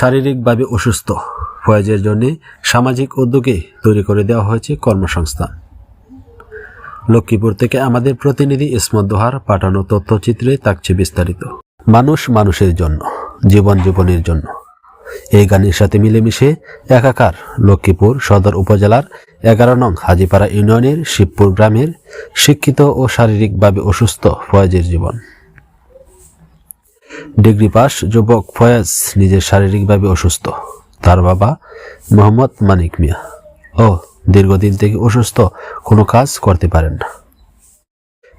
শারীরিকভাবে অসুস্থ। ফয়েজের জন্য সামাজিক উদ্যোগে তৈরি করে দেওয়া হয়েছে কর্মসংস্থান। লক্ষ্মীপুর থেকে আমাদের প্রতিনিধি ইসমত দোহার পাঠানো তথ্যচিত্রে থাকছে বিস্তারিত। মানুষ মানুষের জন্য, জীবন জীবনের জন্য। এই গানের সাথে মিলেমিশে একাকার লক্ষ্মীপুর সদর উপজেলার এগারো নং হাজিপাড়া ইউনিয়নের শিবপুর গ্রামের শিক্ষিত ও শারীরিকভাবে অসুস্থ ফয়েজের জীবন। ডিগ্রি পাস, যুবক ফয়াজ নিজের শারীরিকভাবে অসুস্থ। তার বাবা মোহাম্মদ মানিক মিয়া। ও দীর্ঘদিন থেকে অসুস্থ, কোনো কাজ করতে পারেন না।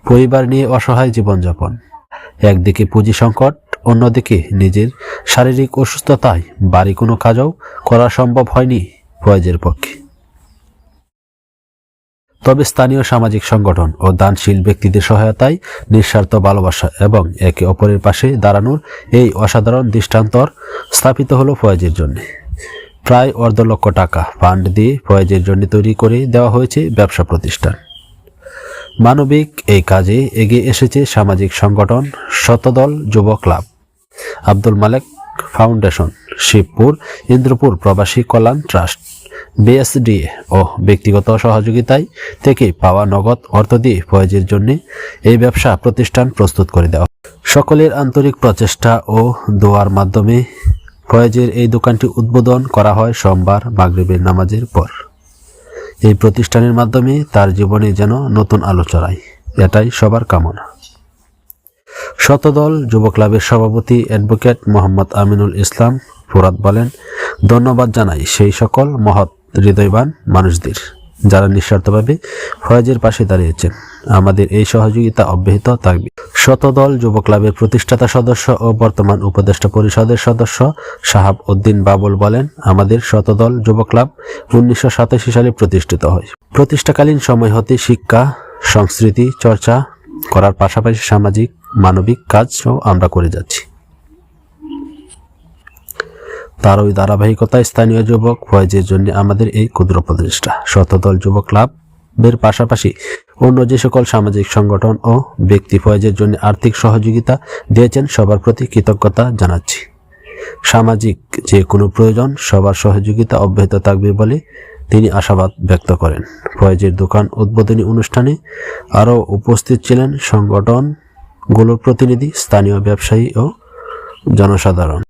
পরিবার নিয়ে অসহায় জীবনযাপন। একদিকে পুঁজি সংকট, অন্যদিকে নিজের শারীরিক অসুস্থতায় বাড়ি কোনো কাজও করা সম্ভব হয়নি ফয়েজের পক্ষে। তবে স্থানীয় সামাজিক সংগঠন ও দানশীল ব্যক্তিদের সহায়তায় নিঃস্বার্থ ভালোবাসা এবং একে অপরের পাশে দাঁড়ানোর এই অসাধারণ দৃষ্টান্তর স্থাপিত হলো ফয়েজের জন্য। প্রায় অর্ধ লক্ষ টাকা ফান্ড দিয়ে ফয়েজের জন্য তৈরি করে দেওয়া হয়েছে ব্যবসা প্রতিষ্ঠান। মানবিক এই কাজে এগিয়ে এসেছে সামাজিক সংগঠন Shatadal Jubo club Abdul Malek foundation, Shibpur, Indrapur Probashi Kalyan trust. বিএসডিএ ও ব্যক্তিগত সহযোগিতায় থেকে পাওয়া নগদ অর্থ দিয়ে ফয়েজের জন্য এই ব্যবসা প্রতিষ্ঠান প্রস্তুত করে দেওয়া সকলের আন্তরিক প্রচেষ্টা ও দোয়ার মাধ্যমে ফয়েজের এই দোকানটি উদ্বোধন করা হয় সোমবার মাগরিবের নামাজের পর। এই প্রতিষ্ঠানের মাধ্যমে তার জীবনে যেন নতুন আলো ছড়ায়, এটাই সবার কামনা। শতদল যুব ক্লাবের সভাপতি অ্যাডভোকেট মোহাম্মদ আমিনুল ইসলাম ফুরাত বলেন, ধন্যবাদ জানাই সেই সকল মহৎ হৃদয়বান মানুষদের যারা নিঃস্বার্থভাবে ফয়েজের পাশে দাঁড়িয়েছেন। আমাদের এই সহযোগিতা অব্যাহত থাকবে। শতদল যুব ক্লাবের প্রতিষ্ঠাতা সদস্য ও বর্তমান উপদেষ্টা পরিষদের সদস্য সাহাব উদ্দিন বাবুল বলেন, আমাদের শতদল যুব ক্লাব উনিশশো সাতাশি সালে প্রতিষ্ঠিত হয়। প্রতিষ্ঠাকালীন সময় হতে শিক্ষা, সংস্কৃতি, চর্চা করার পাশাপাশি সামাজিক মানবিক কাজও আমরা করে যাচ্ছি। তার ওই ধারাবাহিকতায় স্থানীয় যুবক ফয়েজের জন্য আমাদের এই ক্ষুদ্র প্রচেষ্টা শতদল যুব ক্লাবের পাশাপাশি অন্য যে সকল সামাজিক সংগঠন ও ব্যক্তি ফয়েজের জন্য আর্থিক সহযোগিতা দিয়েছেন, সবার প্রতি কৃতজ্ঞতা জানাচ্ছি। সামাজিক যে কোনো প্রয়োজন, সবার সহযোগিতা অব্যাহত থাকবে বলে তিনি আশাবাদ ব্যক্ত করেন। ফয়েজের দোকান উদ্বোধনী অনুষ্ঠানে আরও উপস্থিত ছিলেন সংগঠনগুলোর প্রতিনিধি স্থানীয় ব্যবসায়ী ও জনসাধারণ।